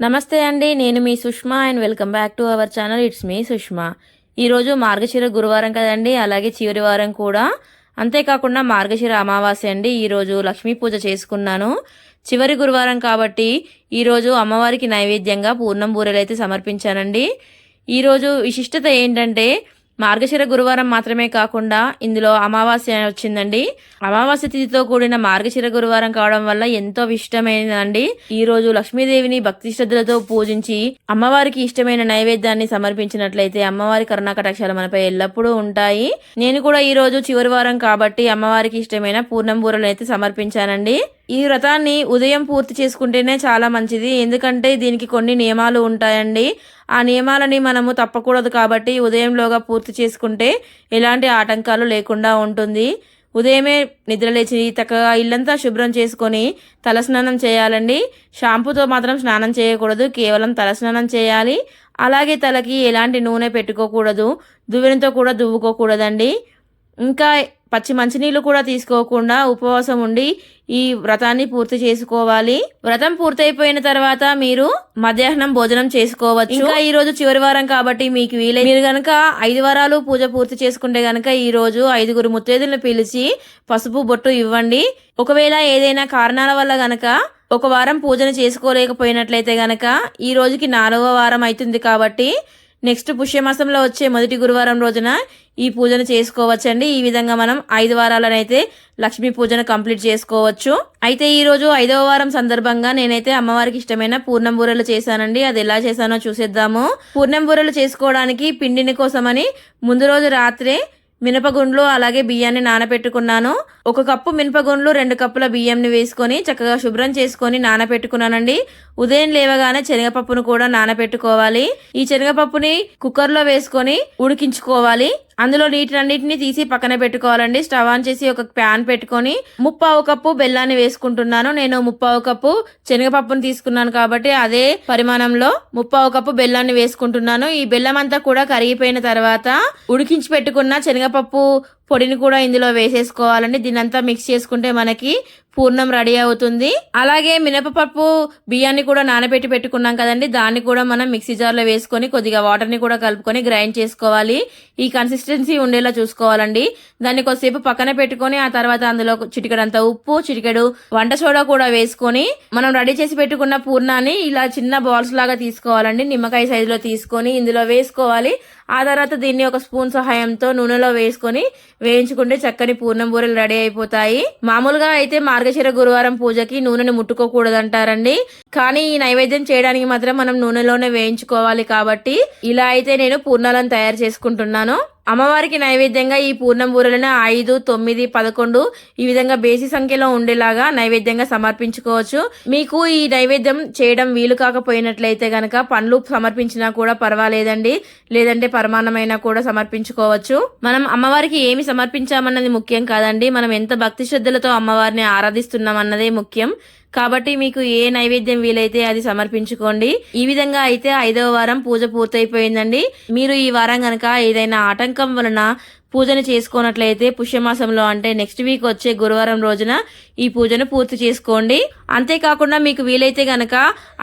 నమస్తే అండి నేను మీ Sushma and welcome back to our channel. It's మీ సుష్మా. ఈరోజు మార్గశిర గురువారం కదండి అలాగే చివరి వారం కూడా. అంతేకాకుండా మార్గశిర అమావాస్య అండి ఈరోజు లక్ష్మీ పూజ చేసుకున్నాను. చివరి గురువారం కాబట్టి ఈరోజు అమ్మవారికి నైవేద్యంగా పూర్ణం బూరెలు అయితే సమర్పించానండి ఈరోజు విశిష్టత ఏంటంటే మార్గశిర గురువారం మాత్రమే కాకుండా ఇందులో అమావాస్య వచ్చిందండి. అమావాస్య తిథితో కూడిన మార్గశిర గురువారం కావడం వల్ల ఎంతో ఇష్టమైనదండి. ఈ రోజు లక్ష్మీదేవిని భక్తి శ్రద్ధలతో పూజించి అమ్మవారికి ఇష్టమైన నైవేద్యాన్ని సమర్పించినట్లయితే అమ్మవారి కరుణాకటాక్షాలు మనపై ఎల్లప్పుడూ ఉంటాయి. నేను కూడా ఈ రోజు చివరి వారం కాబట్టి అమ్మవారికి ఇష్టమైన పూర్ణం బూరలు అయితే సమర్పించానండి. ఈ వ్రతాన్ని ఉదయం పూర్తి చేసుకుంటేనే చాలా మంచిది. ఎందుకంటే దీనికి కొన్ని నియమాలు ఉంటాయండి. ఆ నియమాలని మనము తప్పకూడదు కాబట్టి ఉదయంలోగా పూర్తి చేసుకుంటే ఎలాంటి ఆటంకాలు లేకుండా ఉంటుంది. ఉదయమే నిద్రలేచి చక్కగా ఇల్లంతా శుభ్రం చేసుకొని తలస్నానం చేయాలండి. షాంపూతో మాత్రం స్నానం చేయకూడదు. కేవలం తలస్నానం చేయాలి. అలాగే తలకి ఎలాంటి నూనె పెట్టుకోకూడదు. దువ్వెనతో కూడా దువ్వుకోకూడదండి. ఇంకా పచ్చి మంచినీళ్ళు కూడా తీసుకోకుండా ఉపవాసం ఉండి ఈ వ్రతాన్ని పూర్తి చేసుకోవాలి. వ్రతం పూర్తయిపోయిన తర్వాత మీరు మధ్యాహ్నం భోజనం చేసుకోవచ్చు. ఇంకా ఈ రోజు చివరి వారం కాబట్టి మీకు వీలై మీరు గనక ఐదు వారాలు పూజ పూర్తి చేసుకుంటే గనక ఈ రోజు ఐదుగురు ముత్తైదులను పిలిచి పసుపు బొట్టు ఇవ్వండి. ఒకవేళ ఏదైనా కారణాల వల్ల గనక ఒక వారం పూజను చేసుకోలేకపోయినట్లయితే గనక ఈ రోజుకి నాలుగవ వారం అవుతుంది కాబట్టి నెక్స్ట్ పుష్యమాసంలో వచ్చే మొదటి గురువారం రోజున ఈ పూజను చేసుకోవచ్చండి. ఈ విధంగా మనం ఐదు వారాలనైతే లక్ష్మీ పూజను కంప్లీట్ చేసుకోవచ్చు. అయితే ఈ రోజు ఐదవ వారం సందర్భంగా నేనైతే అమ్మవారికి ఇష్టమైన పూర్ణం బూరెలు చేశానండి. అది ఎలా చేశానో చూసేద్దాము. పూర్ణం బూరెలు చేసుకోవడానికి పిండిని కోసమని ముందు రోజు రాత్రే మినపగుండ్లు అలాగే బియ్యాన్ని నానబెట్టుకున్నాను ఒక కప్పు మినపగుండ్లు రెండు కప్పుల బియ్యంని వేసుకొని చక్కగా శుభ్రం చేసుకొని నానబెట్టుకున్నానండి ఉదయం లేవగానే శనగపప్పును కూడా నానబెట్టుకోవాలి ఈ శనగపప్పుని కుక్కర్లో వేసుకొని ఉడికించుకోవాలి. అందులో నీటినన్నిటిని తీసి పక్కన పెట్టుకోవాలండి. స్టవ్ ఆన్ చేసి ఒక ప్యాన్ పెట్టుకొని ముప్పావు కప్పు బెల్లాన్ని వేసుకుంటున్నాను. నేను ముప్పావు కప్పు శనగపప్పును తీసుకున్నాను కాబట్టి అదే పరిమాణంలో ముప్పావు కప్పు బెల్లాన్ని వేసుకుంటున్నాను. ఈ బెల్లం అంతా కూడా కరిగిపోయిన తర్వాత ఉడికించి పెట్టుకున్న శనగపప్పు పొడిని కూడా ఇందులో వేసేసుకోవాలండి. దీనంతా మిక్స్ చేసుకుంటే మనకి పూర్ణం రెడీ అవుతుంది. అలాగే మినపపప్పు బియ్యాన్ని కూడా నానబెట్టి పెట్టుకున్నాం కదండి. దాన్ని కూడా మనం మిక్సీ జార్లో వేసుకొని కొద్దిగా వాటర్ని కూడా కలుపుకొని గ్రైండ్ చేసుకోవాలి. ఈ కన్సిస్టెన్సీ ఉండేలా చూసుకోవాలండి. దాన్ని కొద్దిసేపు పక్కన పెట్టుకొని ఆ తర్వాత అందులో చిటికెడంత ఉప్పు చిటికెడు వంట సోడా కూడా వేసుకొని మనం రెడీ చేసి పెట్టుకున్న పూర్ణాన్ని ఇలా చిన్న బాల్స్ లాగా తీసుకోవాలండి. నిమ్మకాయ సైజులో తీసుకొని ఇందులో వేసుకోవాలి. ఆ తర్వాత దీన్ని ఒక స్పూన్ సహాయంతో నూనెలో వేసుకొని వేయించుకుంటే చక్కని పూర్ణం బూరెలు రెడీ అయిపోతాయి. మామూలుగా అయితే మార్గశిర గురువారం పూజకి నూనెని ముట్టుకోకూడదంటారండి. కానీ ఈ నైవేద్యం చేయడానికి మాత్రం మనం నూనెలోనే వేయించుకోవాలి కాబట్టి ఇలా అయితే నేను పూర్ణాలను తయారు చేసుకుంటున్నాను. అమ్మవారికి నైవేద్యంగా ఈ పూర్ణం బూరెలను ఐదు తొమ్మిది పదకొండు ఈ విధంగా బేసి సంఖ్యలో ఉండేలాగా నైవేద్యంగా సమర్పించుకోవచ్చు. మీకు ఈ నైవేద్యం చేయడం వీలు కాకపోయినట్లయితే గనక పండ్లు సమర్పించినా కూడా పర్వాలేదండి. లేదంటే పరమాన్నమైనా కూడా సమర్పించుకోవచ్చు. మనం అమ్మవారికి ఏమి సమర్పించామన్నది ముఖ్యం కాదండి. మనం ఎంత భక్తి శ్రద్ధలతో అమ్మవారిని ఆరాధిస్తున్నాం అన్నదే ముఖ్యం. కాబట్టి మీకు ఏ నైవేద్యం వీలైతే అది సమర్పించుకోండి. ఈ విధంగా అయితే ఐదవ వారం పూజ పూర్తయిపోయిందండి. మీరు ఈ వారం గనక ఏదైనా ఆటంకం వలన పూజను చేసుకున్నట్లయితే పుష్యమాసంలో అంటే నెక్స్ట్ వీక్ వచ్చే గురువారం రోజున ఈ పూజను పూర్తి చేసుకోండి. అంతేకాకుండా మీకు వీలైతే గనక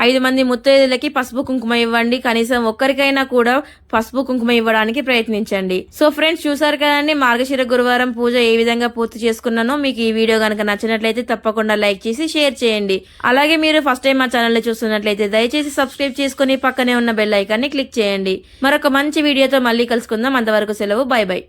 ఐదు మంది ముత్తైదులకి పసుపు కుంకుమ ఇవ్వండి. కనీసం ఒక్కరికైనా కూడా పసుపు కుంకుమ ఇవ్వడానికి ప్రయత్నించండి. సో ఫ్రెండ్స్ చూసారు కదండి మార్గశిర గురువారం పూజ ఏ విధంగా పూర్తి చేసుకున్నానో మీకు ఈ వీడియో కనుక నచ్చినట్లయితే తప్పకుండా లైక్ చేసి షేర్ చేయండి. అలాగే మీరు ఫస్ట్ టైం మా ఛానల్ చూస్తున్నట్లయితే దయచేసి సబ్స్క్రైబ్ చేసుకుని పక్కనే ఉన్న బెల్ ఐకాన్ని క్లిక్ చేయండి. మరొక మంచి వీడియోతో మళ్ళీ కలుసుకుందాం. అంతవరకు సెలవు. By by